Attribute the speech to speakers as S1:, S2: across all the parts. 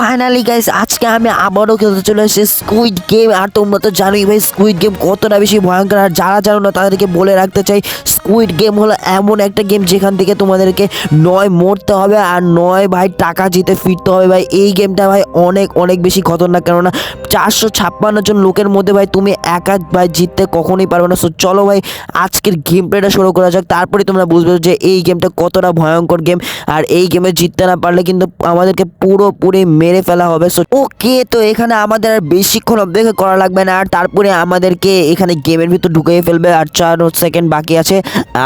S1: Finally guys আজকে আমি আবারও খেলতে চলে এসেছি স্কুইড গেম আর তোমরা তো জানোই ভাই স্কুইড গেম কতটা বেশি ভয়ঙ্কর। আর যারা জানো না, তাদেরকে বলে রাখতে চাই স্কুইড গেম হলো এমন একটা গেম যেখান থেকে তোমাদেরকে নয় মরতে হবে আর নয় ভাই টাকা জিতে ফিরতে হবে ভাই। এই গেমটা ভাই অনেক অনেক বেশি খতরনাক। কেননা চারশো ছাপ্পান্ন জন লোকের মধ্যে ভাই তুমি একা ভাই জিততে কখনোই পারবে না। সো চলো ভাই আজকের গেম প্লেটা শুরু করা যাক। তারপরে তোমরা বুঝবে যে এই গেমটা কতটা ভয়ঙ্কর গেম আর এই গেমে জিততে না পারলে কিন্তু আমাদেরকে পুরোপুরি মেরে ফেলা হবে। সো ওকে তো এখানে আমাদের আর বেশিক্ষণ অপেক্ষা করা লাগবে না। আর তারপরে আমাদেরকে এখানে গেমের ভিতর ঢুকিয়ে ফেলবে। আর চার সেকেন্ড বাকি আছে।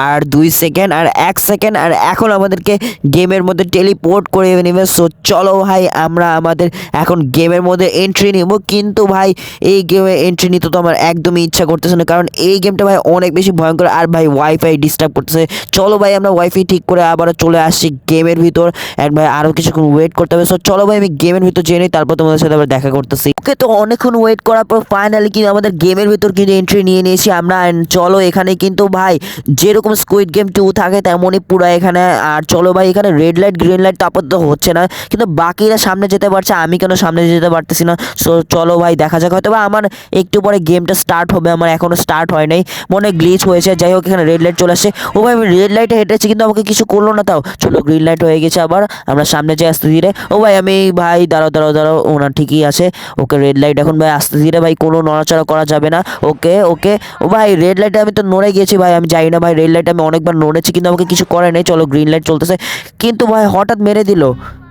S1: আর দুই সেকেন্ড আর এক সেকেন্ড আর এখন আমাদেরকে গেমের মধ্যে টেলিপোর্ট করে নেবে। সো চলো ভাই, আমরা আমাদের এখন গেমের মধ্যে এন্ট্রি নিব। কিন্তু ভাই, এই গেমে এন্ট্রি নিতে তো আমার একদমই ইচ্ছা করতেছে না। কারণ এই গেমটা ভাই অনেক বেশি ভয়ঙ্কর, আর ভাই ওয়াইফাই ডিস্টার্ব করতেছে। চলো ভাই, আমরা ওয়াইফাই ঠিক করে আবার চলে আসছি গেমের ভিতর। অ্যান্ড ভাই আরও কিছুক্ষণ ওয়েট করতে হবে। সো চলো ভাই, আমি গেমের ভিতর জেনে তারপর তোমাদের সাথে আবার দেখা করতেছি। ওকে, তো অনেকক্ষণ ওয়েট করার পর ফাইনালি কিন্তু আমাদের গেমের ভিতর কিন্তু এন্ট্রি নিয়ে নিয়েছি আমরা। চলো, এখানে কিন্তু ভাই যেরকম স্কুইড গেম টু থাকে, তেমনই পুরো এখানে। আর চলো ভাই, এখানে রেড লাইট গ্রিন লাইট তো আপাতত হচ্ছে না। কিন্তু বাকিরা সামনে যেতে পারছে, আমি কেন সামনে যেতে পারতেছি না? সো চলো ভাই, দেখা যাক। হয়তো বা আমার একটু পরে গেমটা স্টার্ট হবে, আমার এখনও স্টার্ট হয় নাই। মনে গ্লিচ হয়েছে, যাই হোক, এখানে রেড লাইট চলে আসছে। ও ভাই, আমি রেড লাইটে হেঁটেছি, কিন্তু আমাকে কিছু করল না তাও। চলো গ্রিন লাইট হয়ে গেছে আবার, আমরা সামনে যাই আস্তে ধীরে। ও ভাই, আমি ভাই, দাঁড়াও দাঁড়াও দাঁড়াও ওনার ঠিকই আছে। ওকে রেড লাইট এখন ভাই, আস্তে ধীরে ভাই, কোনো নড়াচড়া করা যাবে না। ওকে ওকে। ও ভাই রেড লাইটে আমি তো নড়ে গেছি ভাই, আমি যাই না ভাই রেড লাইট আমি অনেকবার নড়েছি, কিন্তু আমাকে কিছু করে নেই। চলো গ্রিন লাইট চলতেছে। কিন্তু ভাই, হঠাৎ মেরে দিল।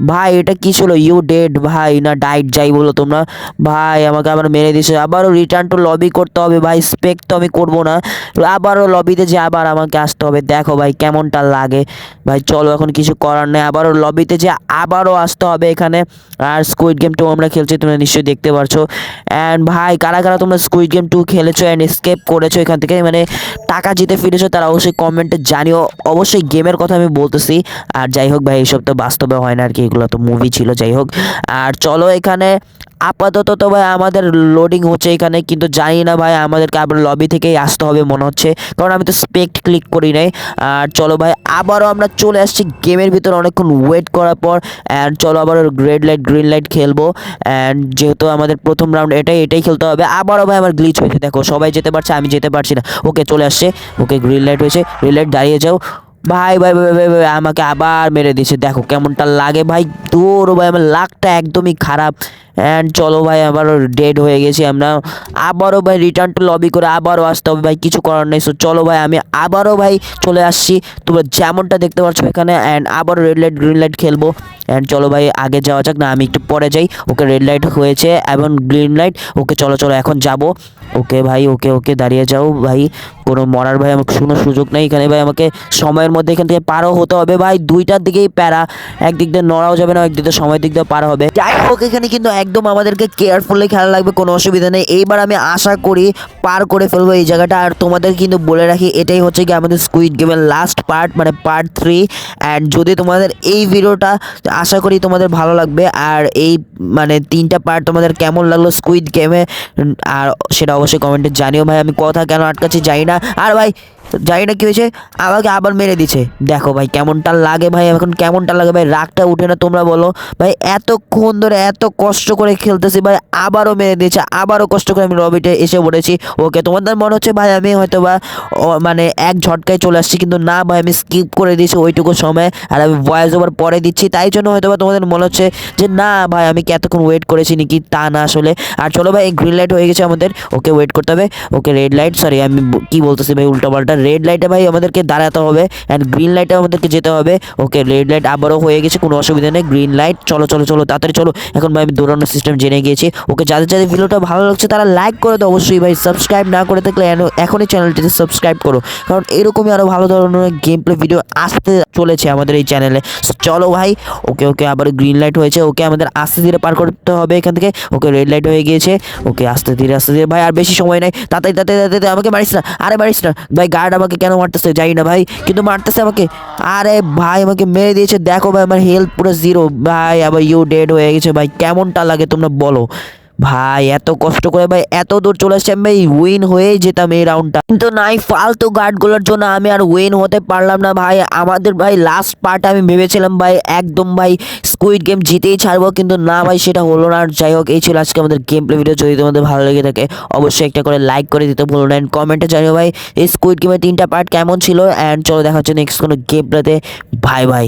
S1: ভাই, এটা কি ছিল? ইউ ডেড ভাই, না ডাইট যাই বলো তোমরা। ভাই, আমাকে আবার মেরে দিছে। আবারও রিটার্ন টু লবি করতে হবে, ভাই। স্পেক তো আমি করব না। আবারও লবিতে যে আবার আমাকে আসতে হবে। দেখো ভাই, কেমনটা লাগে। ভাই, চলো, এখন কিছু করার নেই। আবারও লবিতে যে আবারও আসতে হবে এখানে। আর স্কুইড গেম টু আমরা খেলছি, তোমরা নিশ্চয়ই দেখতে পারছ। অ্যান্ড ভাই, কারা কারা তোমরা স্কুইড গেম টু খেলেছো অ্যান্ড স্কেপ করেছ এখান থেকে? মানে টাকা জিতে ফিরেছো, তারা অবশ্যই কমেন্টে জানিও। অবশ্যই গেমের কথা আমি বলতেছি। আর যাই হোক ভাই এইসব তো বাস্তবে হয় না আর কি। এগুলো তো মুভি ছিল, যাই হোক। আর চলো এখানে আপাতত তো ভাই আমাদের লোডিং হচ্ছে এখানে, কিন্তু জানি না ভাই আমাদেরকে আবার লবি থেকেই আসতে হবে মনে হচ্ছে। কারণ আমি তো স্পেক্ট ক্লিক করি নাই। আর চলো ভাই, আবারও আমরা চলে আসছি গেমের ভিতরে অনেকক্ষণ ওয়েট করার পর। অ্যান্ড চলো আবার রেড লাইট গ্রিন লাইট খেলব। অ্যান্ড যেহেতু আমাদের প্রথম রাউন্ড এটাই এটাই খেলতে হবে। আবারও ভাই আমার গ্লিচ হয়েছে, দেখো সবাই যেতে পারছে, আমি যেতে পারছি না। ওকে চলে আসছে। ওকে গ্রিন লাইট হয়েছে। গ্রিন লাইট দাঁড়িয়ে যাও। ভাই ভাই ভাই ভাই ভাই, আমাকে আবার মেরে দিয়েছে। দেখো কেমনটা লাগে ভাই দূর ভাই, আমার লাকটা একদমই খারাপ। অ্যান্ড চলো ভাই আবারও ডেড হয়ে গেছি আমরা। আবারও ভাই রিটার্ন টু লবি করে আবারও আসতে হবে ভাই, কিছু করার নেই। সো চলো ভাই, আমি আবারও ভাই চলে আসছি। তোমরা যেমনটা দেখতে পাচ্ছ এখানে অ্যান্ড আবারও রেড লাইট গ্রিন লাইট খেলব। অ্যান্ড চলো ভাই, আগে যাওয়া যাক, না, আমি একটু পরে যাই। ওকে রেড লাইট হয়েছে, এবং গ্রিন লাইট ওকে চলো চলো, এখন যাব। ওকে ভাই, ওকে ওকে, দাঁড়িয়ে যাও ভাই। কোনো মরার ভাই, আমাকে কোনো সুযোগ নেই এখানে ভাই, আমাকে সময়ের মধ্যে এখান থেকে পারও হতে হবে ভাই। দুইটার দিকেই প্যারা, একদিক দিয়ে নড়াও যাবে না, একদিক দিয়ে সময়ের দিক দিয়ে পার হবে। যাই হোক, এখানে কিন্তু একদম আমাদেরকে কেয়ারফুলি খেলা লাগবে কোনো অসুবিধা নেই। এইবার আমি আশা করি পার করে ফেলব এই জায়গাটা। আর তোমাদের কিন্তু বলে রাখি, এটাই হচ্ছে কি আমাদের স্কুইড গেমের লাস্ট পার্ট মানে পার্ট থ্রি অ্যান্ড যদি তোমাদের এই ভিডিওটা আশা করি তোমাদের ভালো লাগবে। আর এই মানে তিনটা পার্ট তোমাদের কেমন লাগল স্কুইড গেমে আর সেটা অবশ্যই কমেন্টে জানিও ভাই, আমি কথা কেন আটকাচ্ছি জানি না। আর ভাই না কি হয়েছে? আমাকে আবার মেরে দিছে দেখো ভাই, কেমনটা লাগে ভাই, এখন কেমনটা লাগে ভাই, রাগটা উঠে না তোমরা বলো। ভাই, এতক্ষণ ধরে এত কষ্ট করে খেলতেছি ভাই, আবারও মেরে দিয়েছে, আবারও কষ্ট করে আমি রবিটে এসে পড়েছি। ওকে, তোমাদের মনে হচ্ছে ভাই, আমি হয়তো বা মানে এক ঝটকায় চলে আসছি, কিন্তু না ভাই, আমি স্কিপ করে দিয়েছি ওইটুকু সময়, আর আমি ভয়েস ওভার পরে দিচ্ছি, তাই জন্য হয়তো বা তোমাদের মনে হচ্ছে যে না ভাই, আমি কি এতক্ষণ ওয়েট করেছি নাকি তা না আসলে। আর চলো ভাই গ্রিন লাইট হয়ে গেছে আমাদের, ওকে ওয়েট করতে হবে। ওকে রেড লাইট সরি আমি কি বলতেছি ভাই, উল্টো পাল্টা রেড লাইটে ভাই আমাদেরকে দাঁড়াতে হবে অ্যান্ড গ্রিন লাইটে আমাদেরকে যেতে হবে। ওকে রেড লাইট আবারও হয়ে গেছে, কোনো অসুবিধা নেই গ্রিন লাইট চলো চলো চলো, তাড়াতাড়ি চলো। এখন ভাই আমি দৌড়ানোর সিস্টেম জেনে গিয়েছি। ওকে যাদের যাদের ভিডিওটা ভালো লাগছে, তারা লাইক করে দাও, অবশ্যই ভাই সাবস্ক্রাইব না করে থাকলে এখনই চ্যানেলটিতে সাবস্ক্রাইব করো। কারণ এরকমই আরও ভালো ধরনের গেম প্লে ভিডিও আসতে চলেছে আমাদের এই চ্যানেলে চলো ভাই ওকে ওকে আবার গ্রিন লাইট হয়েছে ওকে আমাদের আস্তে ধীরে পার করতে হবে এখান থেকে। ওকে রেড লাইট হয়ে গিয়েছে ওকে আস্তে ধীরে আস্তে ধীরে। ভাই, আর বেশি সময় নেই। তাড়াতাড়ি তাড়াতাড়ি আমাকে মারিস না, আরে মারিস না। ভাই গার্ড আমাকে কেন মারতেছে যাই না ভাই, কিন্তু মারতেছে আমাকে। আরে ভাই, আমাকে মেরে দিয়েছে। দেখো ভাই, আমার হেলথ পুরো জিরো ভাই, আবার ইউ ডেড হয়ে গেছে। ভাই, কেমনটা লাগে তোমরা বলো। ভাই, এত কষ্ট করে ভাই, এত দূর চলে আসছি আমি, ভাই উইন হয়েই যেতাম এই রাউন্ডটা কিন্তু নাই, ফালতু গার্ডগুলোর জন্য আমি আর উইন হতে পারলাম না, ভাই। আমাদের, ভাই লাস্ট পার্ট আমি ভেবেছিলাম, ভাই, একদম, ভাই স্কুইড গেম জিতেই ছাড়বো, কিন্তু না, ভাই, সেটা হলো না। আর যাই হোক, এই ছিল আজকে আমাদের গেম প্লে ভিডিও যদি তোমাদের ভালো লেগে থাকে, অবশ্যই একটা করে লাইক করে দিতে ভুলো না। অ্যান্ড কমেন্টে জানিও, ভাই, এই স্কুইড গেমের তিনটা পার্ট কেমন ছিল? অ্যান্ড চলো দেখা হচ্ছে নেক্সট কোনো গেম প্লেতে ভাই ভাই